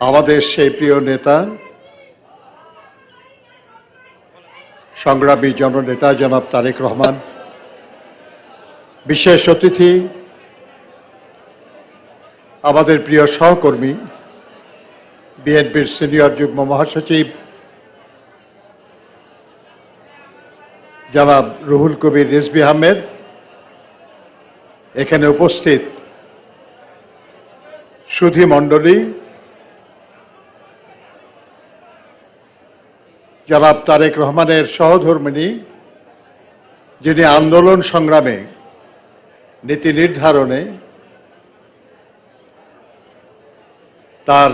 আমাদের সেই প্রিয় নেতা, সংগ্রামী জননেতা জনাব তারেক রহমান, বিশেষ অতিথি, আমাদের প্রিয় সহকর্মী, বিএনপির সিনিয়র যুগ্ম মহাসচিব, জনাব রুহুল কবির রিজবি আহমেদ, এখানে উপস্থিত সুধী মণ্ডলী জনাব তারেক রহমানের সহধর্মিনী যিনি আন্দোলন সংগ্রামে নীতি নির্ধারণে তার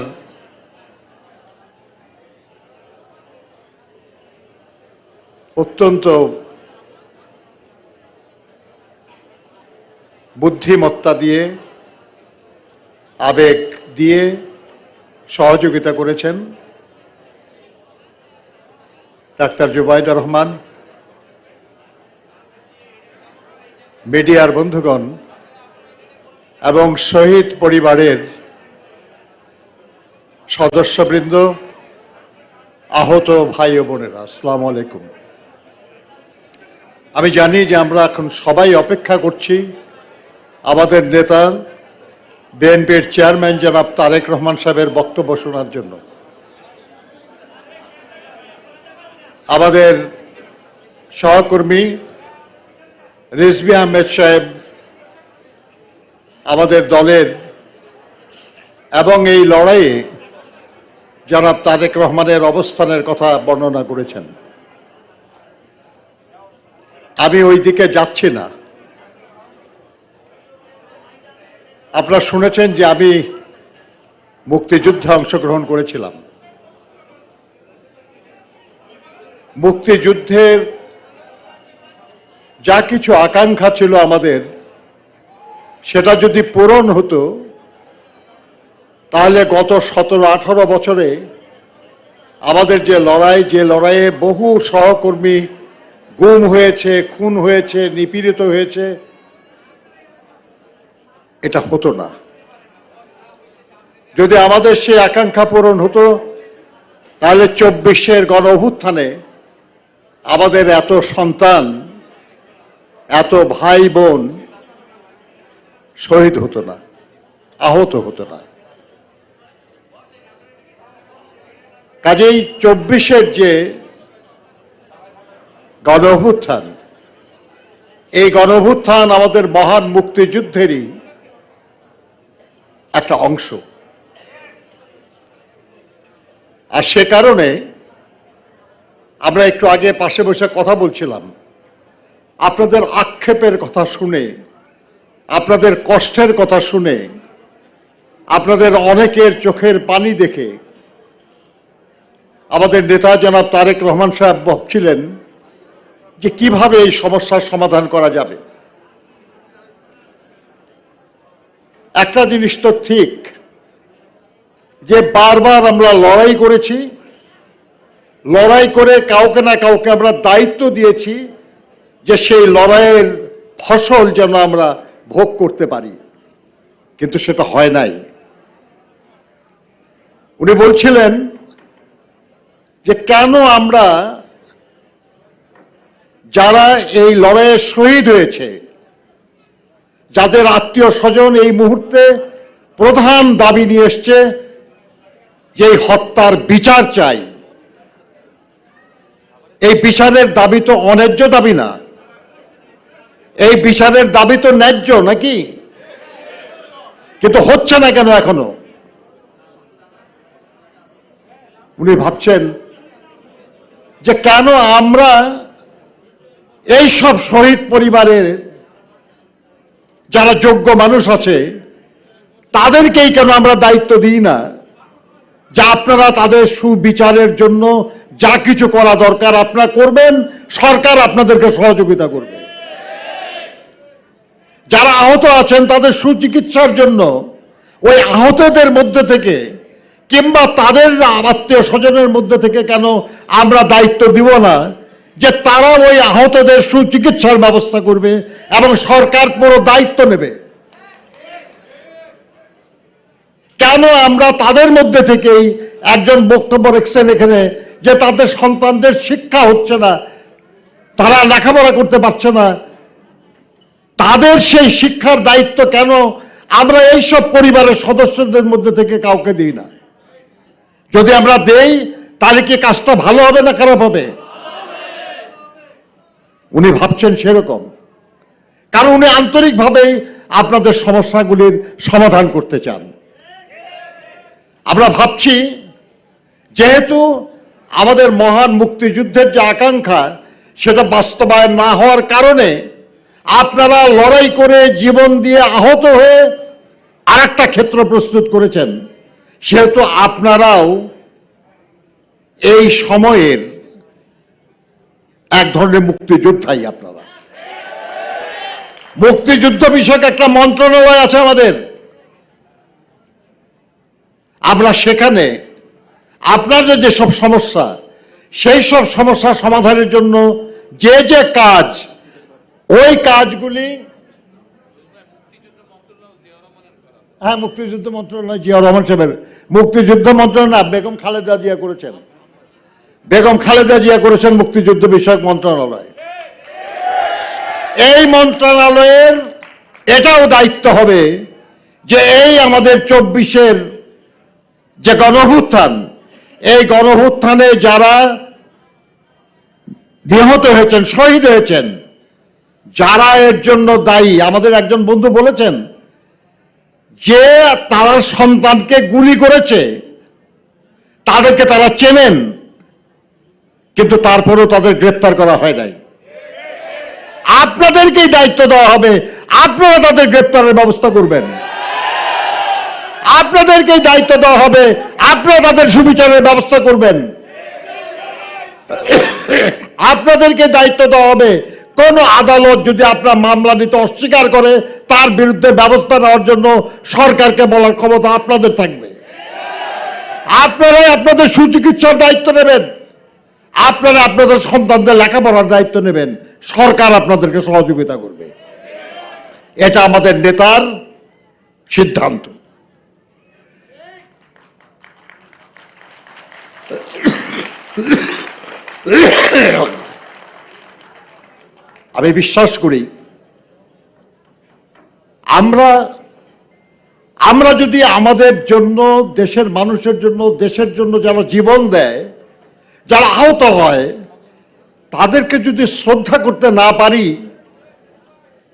অত্যন্ত বুদ্ধিমত্তা দিয়ে, আবেগ দিয়ে সহযোগিতা করেছেন। ডাক্তার জুবাইদা রহমান, মিডিয়ার বন্ধুগণ এবং শহীদ পরিবারের সদস্যবৃন্দ, আহত ভাই ও বোনেরা, আসসালামু আলাইকুম। আমি জানি যে আমরা এখন সবাই অপেক্ষা করছি আমাদের নেতা, বিএনপির চেয়ারম্যান জনাব তারেক রহমান সাহেবের বক্তব্য শোনার জন্য। আমাদের সহকর্মী রিজবি আহমেদ সাহেব আমাদের দলের এবং এই লড়াইয়ে যারা তারেক রহমানের অবস্থানের কথা বর্ণনা করেছেন। আমি ওই দিকে যাচ্ছি না। আপনারা শুনেছেন যে আমি মুক্তিযুদ্ধে অংশগ্রহণ করেছিলাম। মুক্তিযুদ্ধের যা কিছু আকাঙ্ক্ষা ছিল আমাদের, সেটা যদি পূরণ হতো, তাহলে গত সতেরো, আঠারো বছরে আমাদের যে লড়াই, যে লড়াইয়ে বহু সহকর্মী গুম হয়েছে, খুন হয়েছে, নিপীড়িত হয়েছে, এটা হতো না। যদি আমাদের সেই আকাঙ্ক্ষা পূরণ হতো, তাহলে চব্বিশের গণ অভ্যুত্থানে আমাদের এত সন্তান, এত ভাই বোন শহীদ হতো না, আহত হতো না। কাজেই চব্বিশের যে গণ এই গণ আমাদের মহান মুক্তিযুদ্ধেরই একটা অংশ। আর সে কারণে আমরা একটু আগে পাশে বসে কথা বলছিলাম। আপনাদের আক্ষেপের কথা শুনে, আপনাদের কষ্টের কথা শুনে, আপনাদের অনেকের চোখের পানি দেখে আমাদের নেতা জনাব তারেক রহমান সাহেব ভাবছিলেন যে কীভাবে এই সমস্যার সমাধান করা যাবে। একটা জিনিস তো ঠিক, যে বারবার আমরা লড়াই করেছি লড়াই করে কাউকে না কাউকে আমরা দায়িত্ব দিয়েছি যে সেই লড়াইয়ের ফসল যেন আমরা ভোগ করতে পারি। কিন্তু সেটা হয় নাই। উনি বলছিলেন যে কেন আমরা যারা এই লড়াইয়ে শহীদ হয়েছে, যাদের আত্মীয় স্বজন এই মুহূর্তে প্রধান দাবি নিয়ে এসছে যে হত্যার বিচার চাই এই বিচারের দাবি তো অন্যায্য দাবি না। এই বিচারের দাবি তো ন্যায্য নাকি? কিন্তু হচ্ছে না কেন এখনও? উনি ভাবছেন যে কেন আমরা এই সব শহীদ পরিবারের যারা যোগ্য মানুষ আছে, তাদেরকেই কেন আমরা দায়িত্ব দিই না? যা আপনারা তাদের সুবিচারের জন্য যা কিছু করা দরকার আপনারা করবেন, সরকার আপনাদেরকে সহযোগিতা করবে। যারা আহত আছেন, তাদের সুচিকিৎসার জন্য ওই আহতদের মধ্যে থেকে কিংবা তাদের আত্মীয় স্বজনের মধ্যে থেকে কেন আমরা দায়িত্ব দিব না, যে তারা ওই আহতদের সুচিকিৎসার ব্যবস্থা করবে এবং সরকার পুরো দায়িত্ব নেবে। কেন আমরা তাদের মধ্যে থেকেই একজন বক্তব্য রেখেছেন এখানে যে তাদের সন্তানদের শিক্ষা হচ্ছে না, তারা লেখাপড়া করতে পারছে না, তাদের সেই শিক্ষার দায়িত্ব কেন আমরা এইসব পরিবারের সদস্যদের মধ্যে থেকে কাউকে দিই না? যদি আমরা দেই, তাহলে কি কাজটা ভালো হবে না খারাপ হবে? উনি ভাবছেন সেরকম। কারণ উনি আন্তরিকভাবেই আপনাদের সমস্যাগুলির সমাধান করতে চান। আমরা ভাবছি, যেহেতু আমাদের মহান মুক্তিযুদ্ধের যে আকাঙ্ক্ষা, সেটা বাস্তবায়ন না হওয়ার কারণে আপনারা লড়াই করে জীবন দিয়ে আহত হয়ে আর একটা ক্ষেত্র প্রস্তুত করেছেন, সেহেতু আপনারাও এই সময়ের এক ধরনের মুক্তিযোদ্ধাই আপনারা। মুক্তিযুদ্ধ বিষয়ক একটা মন্ত্রণালয় আছে আমাদের। আমরা সেখানে আপনাদের যেসব সমস্যা, সেই সব সমস্যা সমাধানের জন্য যে যে কাজ, ওই কাজগুলি হ্যাঁ মুক্তিযুদ্ধ মন্ত্রণালয় জিয়া রহমান সাহেবের। মুক্তিযুদ্ধ মন্ত্রণালয় বেগম খালেদা জিয়া করেছেন। বেগম খালেদা জিয়া করেছেন মুক্তিযুদ্ধ বিষয়ক মন্ত্রণালয়। এই মন্ত্রণালয়ের এটাও দায়িত্ব হবে যে এই আমাদের চব্বিশের যে গণভুত্থান এই গণভুত্থানে যারা নিহত হয়েছেন, শহীদ হয়েছেন, যারা এর জন্য দায়ী, আমাদের একজন বন্ধু বলেছেন যে তারা সন্তানকে গুলি করেছে, তাদেরকে তারা চেনেন, কিন্তু তারপরেও তাদের গ্রেপ্তার করা হয় নাই। আপনাদেরকেই দায়িত্ব দেওয়া হবে, আপনারা তাদের গ্রেপ্তারের ব্যবস্থা করবেন। আপনাদেরকেই দায়িত্ব দেওয়া হবে। আপনারা তাদের সুবিচারের ব্যবস্থা করবেন। আপনাদেরকে দায়িত্ব দেওয়া হবে। কোন আদালত যদি আপনার মামলা নিতে অস্বীকার করে, তার বিরুদ্ধে ব্যবস্থা নেওয়ার জন্য সরকারকে বলার ক্ষমতা আপনাদের থাকবে। আপনারাই আপনাদের সুচিকিৎসার দায়িত্ব নেবেন। আপনারা আপনাদের সন্তানদের লেখাপড়ার দায়িত্ব নেবেন। সরকার আপনাদেরকে সহযোগিতা করবে। এটা আমাদের নেতার সিদ্ধান্ত। আমি বিশ্বাস করি, আমরা আমরা যদি আমাদের জন্য, দেশের মানুষের জন্য, দেশের জন্য যারা জীবন দেয়, যারা আহত হয়, তাদেরকে যদি শ্রদ্ধা করতে না পারি,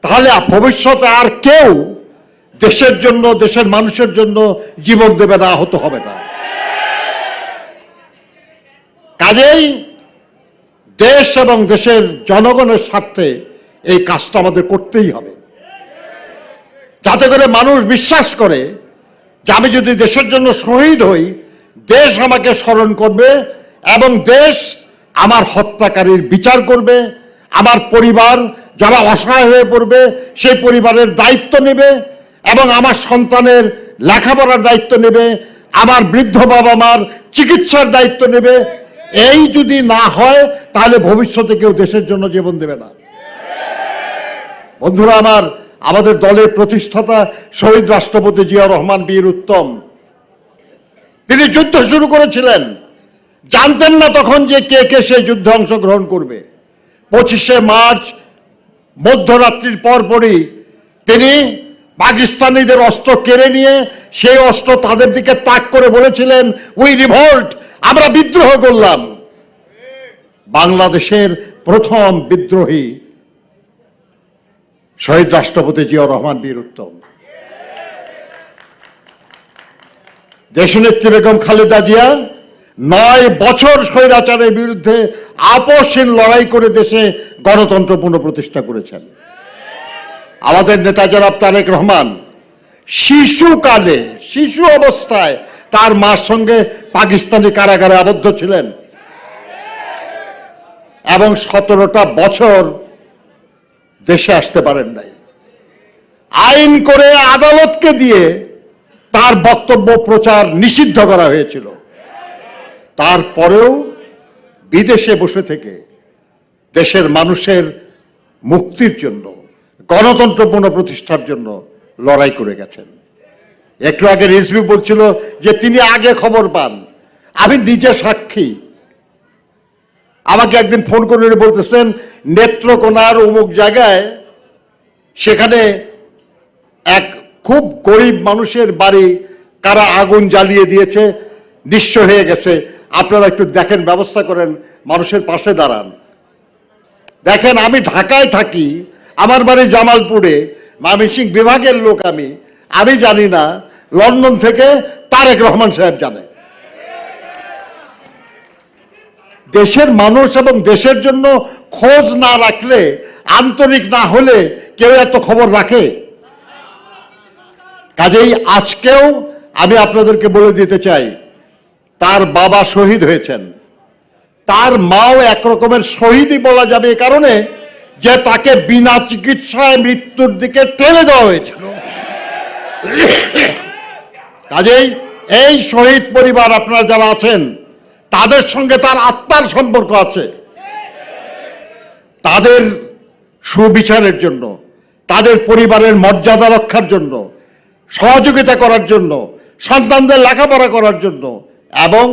তাহলে ভবিষ্যতে আর কেউ দেশের জন্য, দেশের মানুষের জন্য জীবন দেবে না, আহত হবে না। কাজেই দেশ এবং দেশের জনগণের স্বার্থে এই কাজটা আমাদের করতেই হবে। যাতে করে মানুষ বিশ্বাস করে যে আমি যদি দেশের জন্য শহীদ হই, দেশ আমাকে স্মরণ করবে এবং দেশ আমার হত্যাকারীর বিচার করবে, আমার পরিবার যারা অসহায় হয়ে পড়বে সেই পরিবারের দায়িত্ব নেবে এবং আমার সন্তানের লেখাপড়ার দায়িত্ব নেবে, আমার বৃদ্ধ বাবা মার চিকিৎসার দায়িত্ব নেবে। এই যদি না হয়, তাহলে ভবিষ্যতে কেউ দেশের জন্য জীবন দেবে না। বন্ধুরা আমার, আমাদের দলের প্রতিষ্ঠাতা শহীদ রাষ্ট্রপতি জিয়া রহমান বীর উত্তম। তিনি যুদ্ধ শুরু করেছিলেন। জানতেন না তখন যে কে কে সেই যুদ্ধে অংশগ্রহণ করবে। পঁচিশে মার্চ, মধ্যরাত্রির পরপরই তিনি পাকিস্তানিদের অস্ত্র কেড়ে নিয়ে, সেই অস্ত্র তাদের দিকে তাক করে বলেছিলেন উই রিভোল্ট আমরা বিদ্রোহ করলাম। বাংলাদেশের প্রথম বিদ্রোহী শহীদ রাষ্ট্রপতি জিয়াউর রহমান বীর উত্তম। দেশনেত্রী বেগম খালেদা জিয়া নয় বছর স্বৈরাচারের বিরুদ্ধে আপসহীন লড়াই করে দেশে গণতন্ত্র পুনঃপ্রতিষ্ঠা করেছেন। আমাদের নেতা জনাব তারেক রহমান শিশুকালে, শিশু অবস্থায় তার মার সঙ্গে পাকিস্তানি কারাগারে আবদ্ধ ছিলেন। এবং সতেরোটা বছর দেশে আসতে পারেন নাই। আইন করে আদালতকে দিয়ে তার বক্তব্য প্রচার নিষিদ্ধ করা হয়েছিল। তারপরেও বিদেশে বসে থেকে দেশের মানুষের মুক্তির জন্য গণতন্ত্র পুনঃপ্রতিষ্ঠার জন্য লড়াই করে গেছেন। একটু আগে রিজভি বলছিল যে তিনি আগে খবর পান। আমি নিজে সাক্ষী। আমাকে একদিন ফোন করে বলতেছেন, নেত্রকোনার অমুক জায়গায় সেখানে এক খুব গরিব মানুষের বাড়ি কারা আগুন জ্বালিয়ে দিয়েছে, নিঃস্ব হয়ে গেছে। আপনারা একটু দেখেন, ব্যবস্থা করেন, মানুষের পাশে দাঁড়ান। দেখেন, আমি ঢাকায় থাকি, আমার বাড়ি জামালপুরে ময়মনসিং বিভাগের লোক আমি। আমি জানি না, লন্ডন থেকে তারেক রহমান সাহেব জানে। দেশের মানুষ এবং দেশের জন্য খোঁজ না রাখলে, আন্তরিক না হলে কেউ এত খবর রাখে? কাজেই আজকেও আমি আপনাদেরকে বলে দিতে চাই, তার বাবা শহীদ হয়েছেন। তার মাও একরকমের শহীদই বলা যাবে এই কারণে যে তাকে বিনা চিকিৎসায় মৃত্যুর দিকে ঠেলে দেওয়া হয়েছিল। কাজেই এই শহীদ পরিবার আপনারা যারা আছেন, তাদের সঙ্গে তার আত্মার সম্পর্ক আছে। তাদের সুবিচারের জন্য, তাদের পরিবারের মর্যাদা রক্ষার জন্য, সহযোগিতা করার জন্য, সন্তানদের লেখাপড়া করার জন্য এবং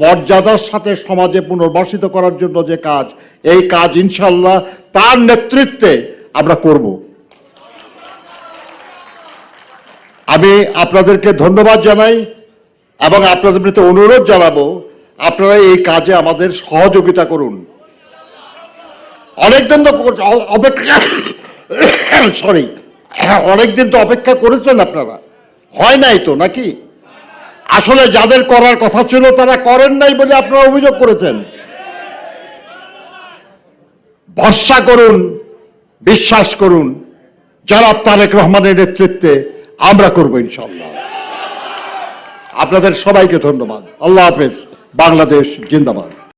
মর্যাদার সাথে সমাজে পুনর্বাসিত করার জন্য যে কাজ, এই কাজ ইনশাল্লাহ তার নেতৃত্বে আমরা করব। আমি আপনাদেরকে ধন্যবাদ জানাই এবং আপনাদের প্রতি অনুরোধ জানাব, আপনারা এই কাজে আমাদের সহযোগিতা করুন। অনেকদিন তো অপেক্ষা সরি, অনেকদিন তো অপেক্ষা করেছেন আপনারা। হয় নাই তো, নাকি? আসলে যাদের করার কথা ছিল, তারা করেন নাই বলে আপনারা অভিযোগ করেছেন। ভরসা করুন, বিশ্বাস করুন, যারা তারেক রহমানের নেতৃত্বে আমরা করব ইনশাল্লাহ আপনাদের সবাইকে ধন্যবাদ। আল্লাহ হাফেজ বাংলাদেশ জিন্দাবাদ।